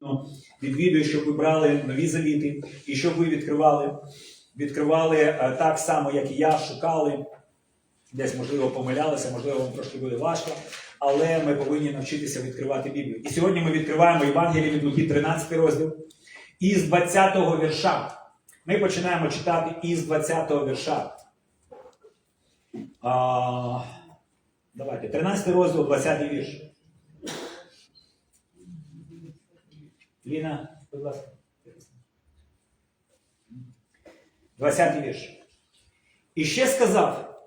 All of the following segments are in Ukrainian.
Ну, відвідую, щоб ви брали нові завіти, і щоб ви відкривали, відкривали е, так само, як і я, шукали. Десь, можливо, помилялися, можливо, вам трошки буде важко, але ми повинні навчитися відкривати Біблію. І сьогодні ми відкриваємо Євангеліє від Луки, 13 розділ, із 20-го вірша. Ми починаємо читати із 20-го вірша. А, давайте, 13 розділ, 20 вірш. Ліна, будь ласка. 20 вірш. І ще сказав,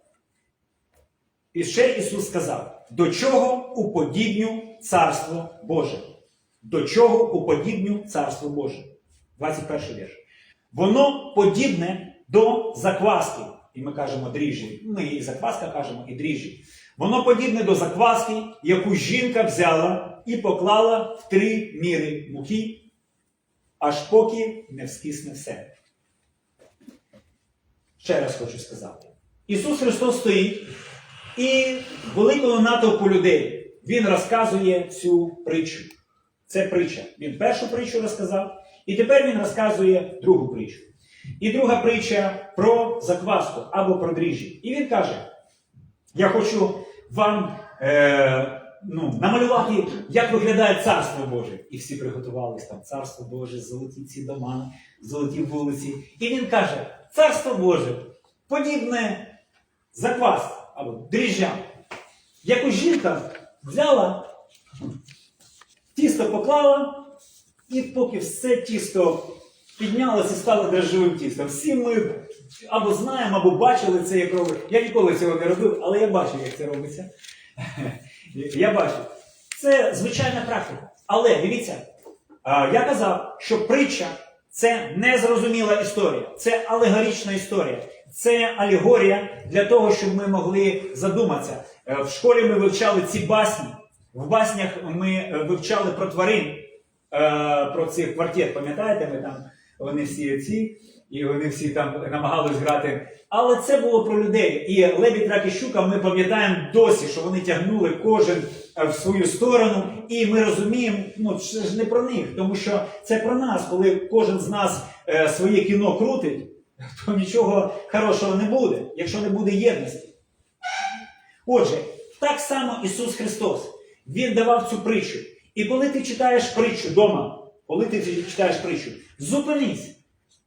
і ще Ісус сказав, до чого уподібню Царство Боже? До чого уподібню Царство Боже? 21 вірш. Воно подібне до закваски. І ми кажемо дріжджі. Ми і закваска кажемо, і дріжджі. Воно подібне до закваски, яку жінка взяла і поклала в три міри муки, аж поки не вскисне все. Ще раз хочу сказати. Ісус Христос стоїть і великому натовпу людей Він розказує цю притчу. Це притча. Він першу притчу розказав, і тепер він розказує другу притчу. І друга притча про закваску або про дріжджі. І він каже: Я хочу вам е, ну, намалювати, як виглядає царство Боже. І всі приготувалися там. Царство Боже, золоті ці дома, золоті вулиці. І він каже: Царство Боже подібне заквас або дріжджам. Яку жінка взяла, тісто поклала, і поки все тісто піднялося і стало дрожжевим тістом. Всі ми або знаємо, або бачили це, як робить. Я ніколи цього не робив, але я бачив, як це робиться. Я бачив. Це звичайна практика. Але дивіться, я казав, що притча це незрозуміла історія, це алегорична історія, це алегорія для того, щоб ми могли задуматися. Е, В школі ми вивчали ці басні. В баснях ми е, вивчали про тварин, е, про цих квартет, пам'ятаєте, ми там вони всі ці, і вони всі там намагались грати. Але це було про людей. І Лебідь, Рак і Щука ми пам'ятаємо досі, що вони тягнули кожен е, в свою сторону, і ми розуміємо, ну це ж не про них, тому що це про нас, коли кожен з нас е, своє кіно крутить, то нічого хорошого не буде, якщо не буде єдності. Отже, так само Ісус Христос, Він давав цю притчу. І коли ти читаєш притчу вдома, коли ти читаєш притчу, зупинись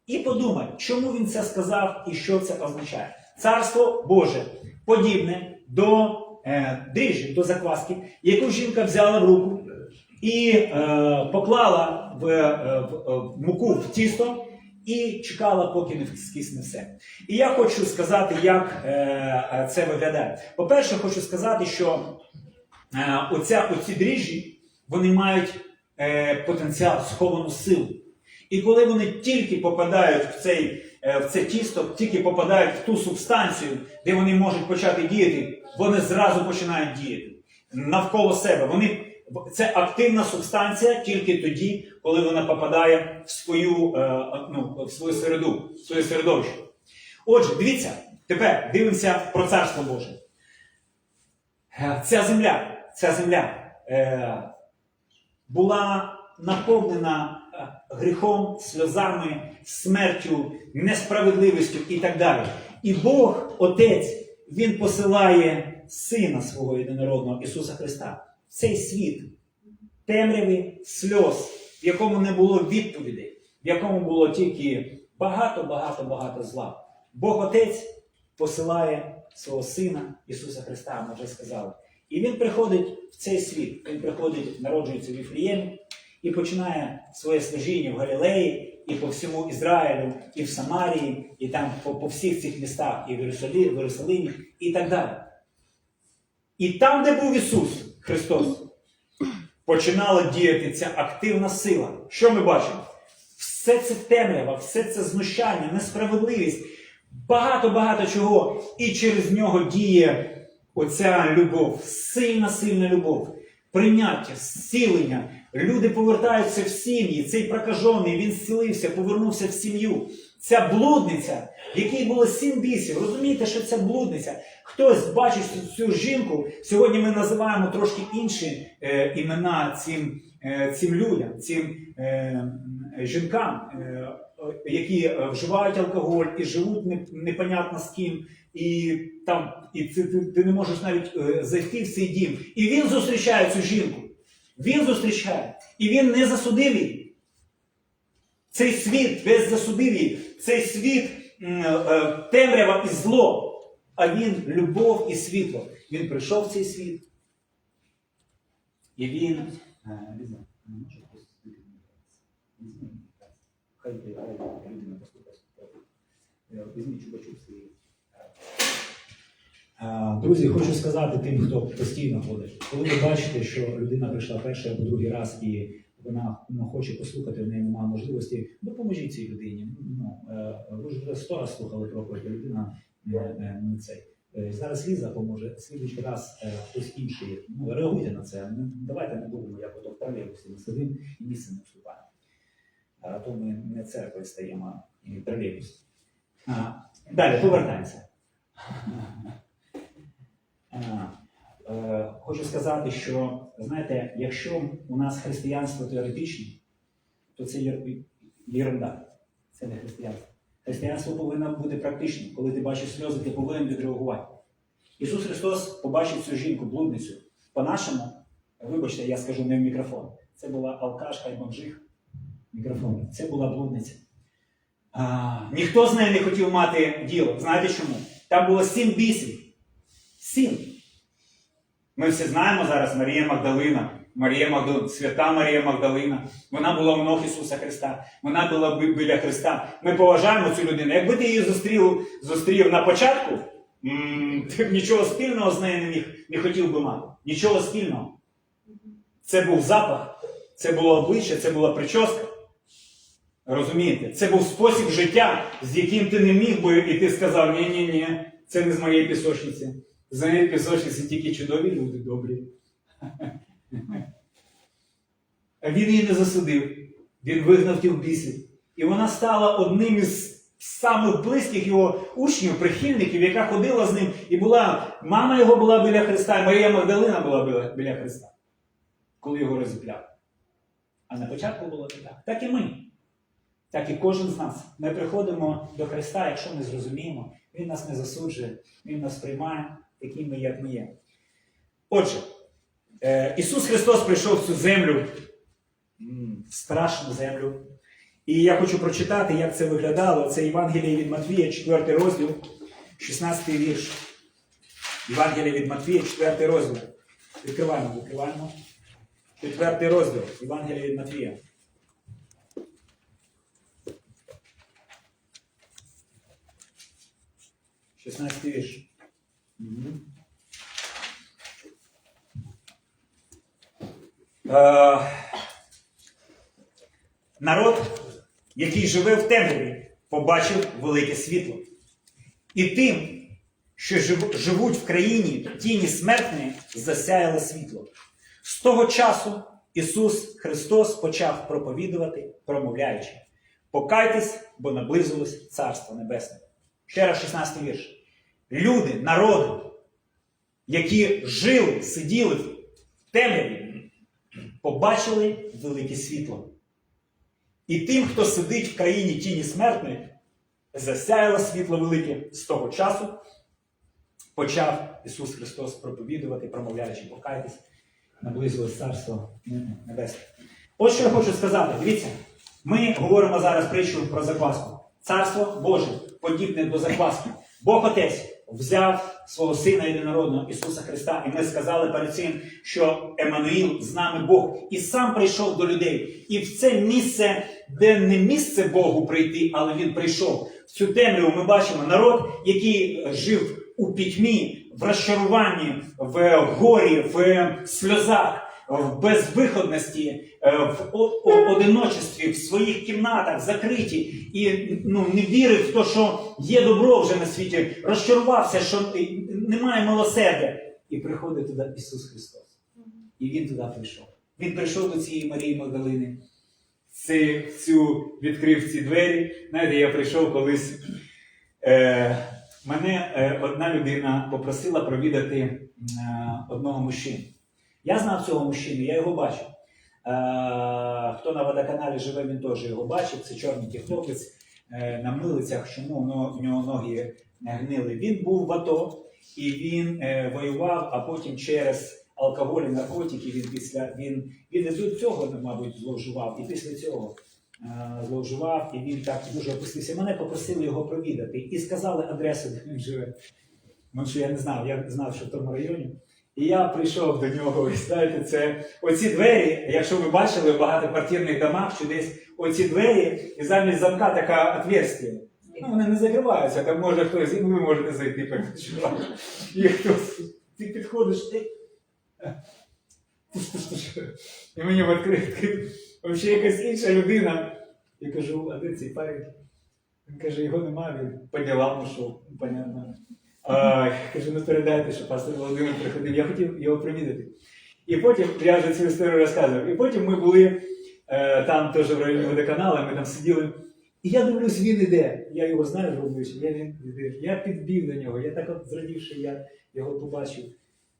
і подумай, чому він це сказав і що це означає. Царство Боже подібне до е, дріжджі, до закваски, яку жінка взяла в руку і е, поклала в, е, в, е, в муку в тісто і чекала, поки не скисне все. І я хочу сказати, як е, це виглядає. По-перше, хочу сказати, що е, оця, оці дріжджі вони мають е, потенціал, сховану силу. І коли вони тільки попадають в, цей, е, в це тісто, тільки попадають в ту субстанцію, де вони можуть почати діяти, вони зразу починають діяти навколо себе. Вони, це активна субстанція тільки тоді, коли вона попадає в свою, е, ну, в свою середу, в своє середовище. Отже, дивіться, тепер дивимося про царство Боже. Е, Ця земля, ця земля була наповнена гріхом, сльозами, смертю, несправедливістю і так далі. І Бог, Отець, Він посилає Сина свого єдинородного Ісуса Христа в цей світ темряви, сльоз, в якому не було відповідей, в якому було тільки багато, багато, багато зла. Бог Отець посилає свого Сина Ісуса Христа, ми вже сказали. І Він приходить в цей світ, Він приходить, народжується в Віфліємі і починає своє служіння в Галілеї, і по всьому Ізраїлю, і в Самарії, і там по, по всіх цих містах, і в Єрусалимі, і так далі. І там, де був Ісус Христос, починала діяти ця активна сила. Що ми бачимо? Все це темрява, все це знущання, несправедливість, багато-багато чого. І через нього діє оця любов, сильна, сильна любов, прийняття, зцілення. Люди повертаються в сім'ї. Цей прокажений, він зцілився, повернувся в сім'ю. Ця блудниця, якій було сім бісів. Розумієте, що це блудниця? Хтось бачить цю- жінку. Сьогодні ми називаємо трошки інші е, імена цим е, цим людям, цим е, жінкам, е, які е, вживають алкоголь і живуть непонятно з ким, і там і ти, ти, ти не можеш навіть е, зайти в цей дім. І він зустрічає цю жінку. Він зустрічає. І він не засудив її. Цей світ весь засудив її. Цей світ е, темрява і зло. А він любов і світло. Він прийшов в цей світ. І він. е, не знаю, не може просто сидіти, не знаю. Візьми, Хай хай людина послухає. Е, Візьміть чубачок свій. Е, Друзі, хочу сказати тим, хто постійно ходить. Коли ви бачите, що людина прийшла перший або другий раз і вона ну, хоче послухати, в неї немає можливості, допоможіть цій людині. Ну, е, ви ж вже сто раз слухали проповідь, людина не, цей. Е, Зараз Ліза поможе, слідуючий раз е, хтось інший. Ну, реагуйте на це. Давайте не будемо, як ото в тролейбусі ми сидимо і місце не вступаємо. А то ми не церквою стаємо, і тролейбус. Далі, повертаємося. Е, Хочу сказати, що знаєте, якщо у нас християнство теоретичне, то це єрунда. Це не християнство. Християнство повинно бути практичним. Коли ти бачиш сльози, ти повинен відреагувати. Ісус Христос побачив цю жінку, блудницю. По-нашому, вибачте, я скажу не в мікрофон. Це була алкашка і бомжиха. Мікрофон. Це була блудниця. А, ніхто з нею не хотів мати діло. Знаєте чому? Там було сім бісів. Сім. Ми всі знаємо зараз Марія Магдалина, Марія Магдалина, свята Марія Магдалина. Вона була в ног Ісуса Христа. Вона була бі- біля Христа. Ми поважаємо цю людину. Якби ти її зустрів, зустрів на початку, ти б нічого спільного з нею не міг, не хотів би мати. Нічого спільного. Це був запах, це було обличчя, це була прическа. Розумієте? Це був спосіб життя, з яким ти не міг би, і ти сказав: ні, ні, ні, це не з моєї пісочниці. З моєї пісочниці тільки чудові люди добрі. А він її не засудив. Він вигнав тих бісів. І вона стала одним із самих близьких його учнів, прихильників, яка ходила з ним. І була, мама його була біля Христа, і Марія Магдалина була біля, біля Христа, коли його розіпляли. А на початку було так. Так і ми. Так і кожен з нас. Ми приходимо до Христа, якщо ми зрозуміємо, Він нас не засуджує, Він нас приймає такими, як ми є. Отже, е, Ісус Христос прийшов в цю землю, страшну землю. І я хочу прочитати, як це виглядало. Це Євангеліє від Матвія, 4 розділ, 16 вірш. Євангеліє від Матвія, 4 розділ. Відкриваємо, відкриваємо. 4 розділ. Євангеліє від Матвія. Шістнадцятий вірш. Мгм. Е, народ, який живе в темряві, побачив велике світло. І тим, що жив- живуть в країні тіні смертної, засяяло світло. З того часу Ісус Христос почав проповідувати, промовляючи: Покайтесь, бо наблизилось Царство Небесне. Ще раз 16 вірш. Люди, народи, які жили, сиділи в темряві, побачили велике світло. І тим, хто сидить в країні тіні смертної, засяяло світло велике з того часу, почав Ісус Христос проповідувати, промовляючи, покайтесь, наблизилось Царство Небесне. Ось що я хочу сказати. Дивіться, ми говоримо зараз притчу про закваску. Царство Боже подібне до закваски. Бог Отець взяв свого Сина єдинородного Ісуса Христа, і ми сказали перед цим, що Еммануїл з нами Бог і сам прийшов до людей. І в це місце, де не місце Богу прийти, але Він прийшов. В цю темряву ми бачимо народ, який жив у пітьмі, в розчаруванні, в горі, в сльозах, в безвиходності, е, в одиночестві, в своїх кімнатах закриті, і ну, не вірив в те, що є добро вже на світі, розчарувався, що е, немає милосердя. І приходить туди Ісус Христос. І Він туди прийшов. Він прийшов до цієї Марії Магдалини. Цю відкрив ці двері. Знаєте, я прийшов колись. Е, мене е, одна людина попросила провідати е, одного мужчину. Я знав цього мужчину, я його бачив. хто на водоканалі живе, він теж його бачив. Це чорний хлопець е, на милицях, чому в нього ноги гнили. Він був в АТО і він е, воював, а потім через алкоголь і наркотики він після він, він і до цього, мабуть, зловживав, і після цього е, зловживав, і він так дуже опустився. Мене попросили його провідати і сказали адресу, де він живе. Тому що я не знав, я знав, що в тому районі. І я прийшов до нього, і знаєте, це оці двері, якщо ви бачили в багатоквартирних домах, що десь оці двері, і замість замка така отверстие. Ну, вони не закриваються, там може хтось, і ви можете зайти переночувати. І хтось, ти підходиш, ти. І мені відкрив, взагалі якась інша людина. Я кажу, а де цей парень? Він каже, його нема, він по ділам ушов, понятно. Кажу, ну передайте, що пастор Володимир приходив. Я хотів його привідати. І потім, я вже цю історію розказував, і потім ми були е, там теж в районі водоканалу, ми там сиділи. І я дивлюсь, він іде. Я його знаю що я він. Я підбів до нього. Я так от зрадів, що я його побачив.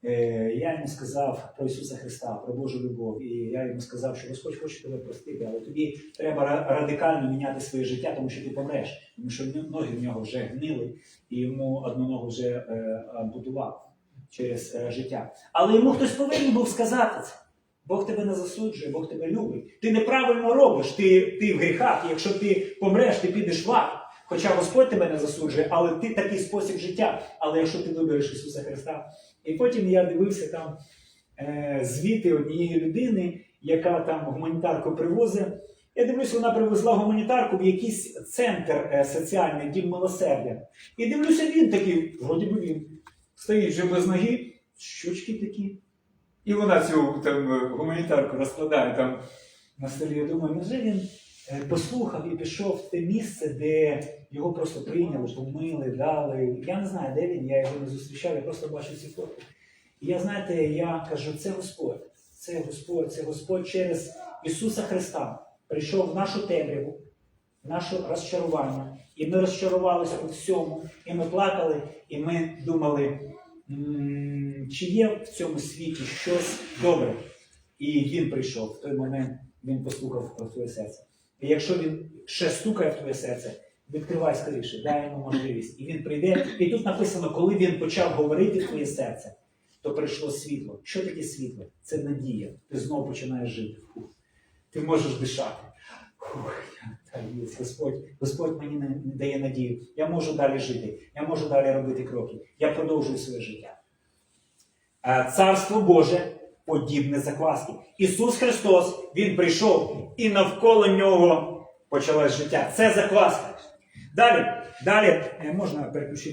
Е, я йому сказав про Ісуса Христа, про Божу любов. І я йому сказав, що Господь хоче тебе простити, але тобі треба радикально міняти своє життя, тому що ти помреш. Тому що ноги в нього вже гнили, і йому одну ногу вже е, ампутував через е, життя. Але йому хтось повинен був сказати це. Бог тебе не засуджує, Бог тебе любить. Ти неправильно робиш, ти, ти в гріхах. Якщо ти помреш, ти підеш в ад. Хоча Господь тебе не засуджує, але ти такий спосіб життя. Але якщо ти вибереш Ісуса Христа. І потім я дивився там е, звіти однієї людини, яка там гуманітарку привозить. Я дивлюся, вона привезла гуманітарку в якийсь центр е, соціальний, дім милосердя. І дивлюся, він такий, вроді би він, стоїть вже без ноги, щучки такі. І вона цю там е, гуманітарку розкладає там на столі. Я думаю, невже він послухав і пішов в те місце, де його просто прийняли, помили, дали. Я не знаю, де він, я його не зустрічав, я просто бачив ці фото. І я, знаєте, я кажу, це Господь, це Господь, це Господь через Ісуса Христа прийшов в нашу темряву, в наше розчарування. І ми розчарувалися у всьому, і ми плакали, і ми думали, чи є в цьому світі щось добре. І він прийшов в той момент, він послухав про твоє серце. І якщо він ще стукає в твоє серце, відкривай скоріше, дай йому можливість. І він прийде. І тут написано, коли він почав говорити в твоє серце, то прийшло світло. Що таке світло? Це надія. Ти знову починаєш жити. Фух. Ти можеш дишати. Фух, та Господь, Господь мені дає надію. Я можу далі жити, я можу далі робити кроки. Я продовжую своє життя. Е, Царство Боже подібне закваски. Ісус Христос, Він прийшов і навколо нього почалось життя. Це закваска. Далі, далі е, можна переключити.